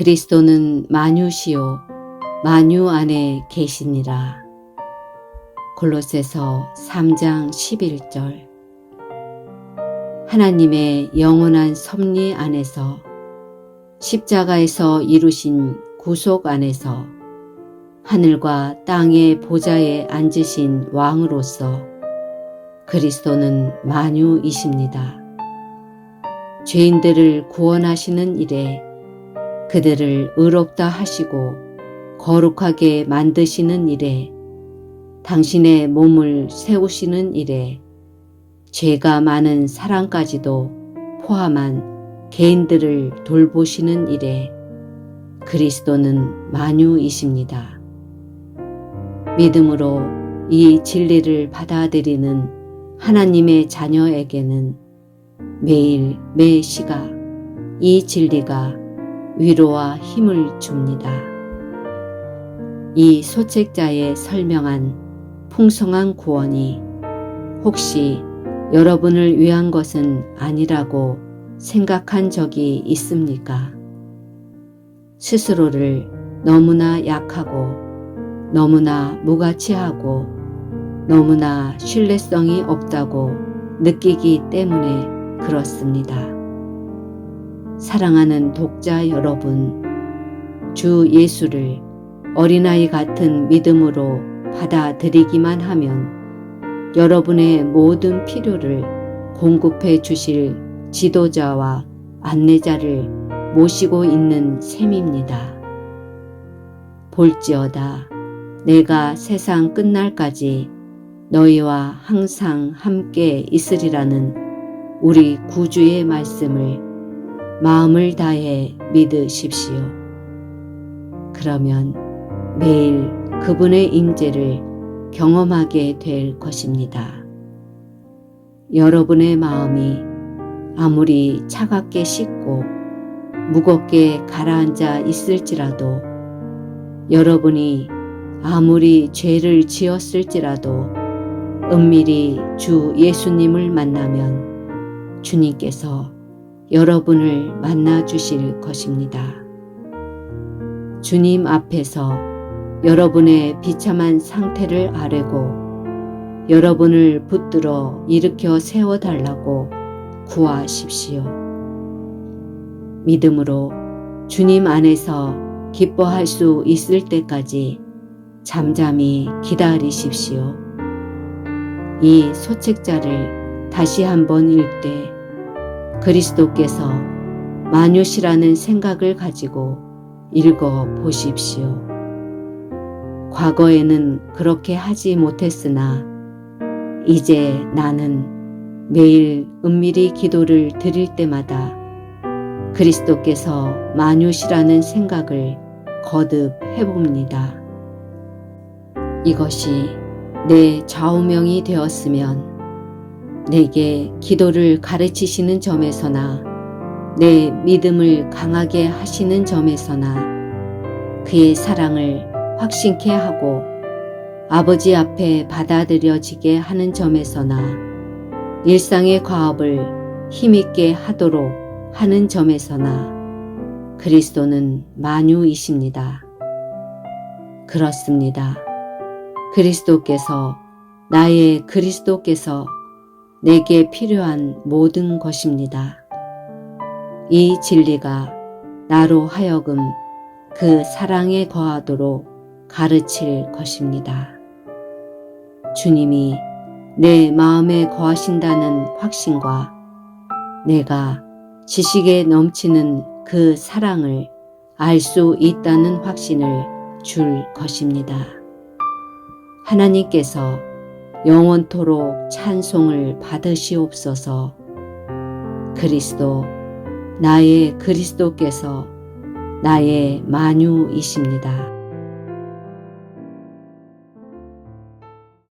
그리스도는 만유시요 만유 안에 계시니라. 골로새서 3장 11절 하나님의 영원한 섭리 안에서 십자가에서 이루신 구속 안에서 하늘과 땅의 보좌에 앉으신 왕으로서 그리스도는 만유이십니다. 죄인들을 구원하시는 일에 그들을 의롭다 하시고 거룩하게 만드시는 일에 당신의 몸을 세우시는 일에 죄가 많은 사랑까지도 포함한 개인들을 돌보시는 일에 그리스도는 만유이십니다. 믿음으로 이 진리를 받아들이는 하나님의 자녀에게는 매일 매 시가 이 진리가 위로와 힘을 줍니다. 이 소책자의 설명한 풍성한 구원이 혹시 여러분을 위한 것은 아니라고 생각한 적이 있습니까? 스스로를 너무나 약하고 너무나 무가치하고 너무나 신뢰성이 없다고 느끼기 때문에 그렇습니다. 사랑하는 독자 여러분, 주 예수를 어린아이 같은 믿음으로 받아들이기만 하면 여러분의 모든 필요를 공급해 주실 지도자와 안내자를 모시고 있는 셈입니다. 볼지어다 내가 세상 끝날까지 너희와 항상 함께 있으리라는 우리 구주의 말씀을 마음을 다해 믿으십시오. 그러면 매일 그분의 임재를 경험하게 될 것입니다. 여러분의 마음이 아무리 차갑게 식고 무겁게 가라앉아 있을지라도 여러분이 아무리 죄를 지었을지라도 은밀히 주 예수님을 만나면 주님께서 여러분을 만나 주실 것입니다. 주님 앞에서 여러분의 비참한 상태를 아뢰고 여러분을 붙들어 일으켜 세워달라고 구하십시오. 믿음으로 주님 안에서 기뻐할 수 있을 때까지 잠잠히 기다리십시오. 이 소책자를 다시 한번 읽되 그리스도께서 만유시라는 생각을 가지고 읽어 보십시오. 과거에는 그렇게 하지 못했으나 이제 나는 매일 은밀히 기도를 드릴 때마다 그리스도께서 만유시라는 생각을 거듭 해봅니다. 이것이 내 좌우명이 되었으면 내게 기도를 가르치시는 점에서나 내 믿음을 강하게 하시는 점에서나 그의 사랑을 확신케 하고 아버지 앞에 받아들여지게 하는 점에서나 일상의 과업을 힘있게 하도록 하는 점에서나 그리스도는 만유이십니다. 그렇습니다. 그리스도께서 나의 그리스도께서 내게 필요한 모든 것입니다. 이 진리가 나로 하여금 그 사랑에 거하도록 가르칠 것입니다. 주님이 내 마음에 거하신다는 확신과 내가 지식에 넘치는 그 사랑을 알 수 있다는 확신을 줄 것입니다. 하나님께서 영원토록 찬송을 받으시옵소서 그리스도, 나의 그리스도께서 나의 만유이십니다.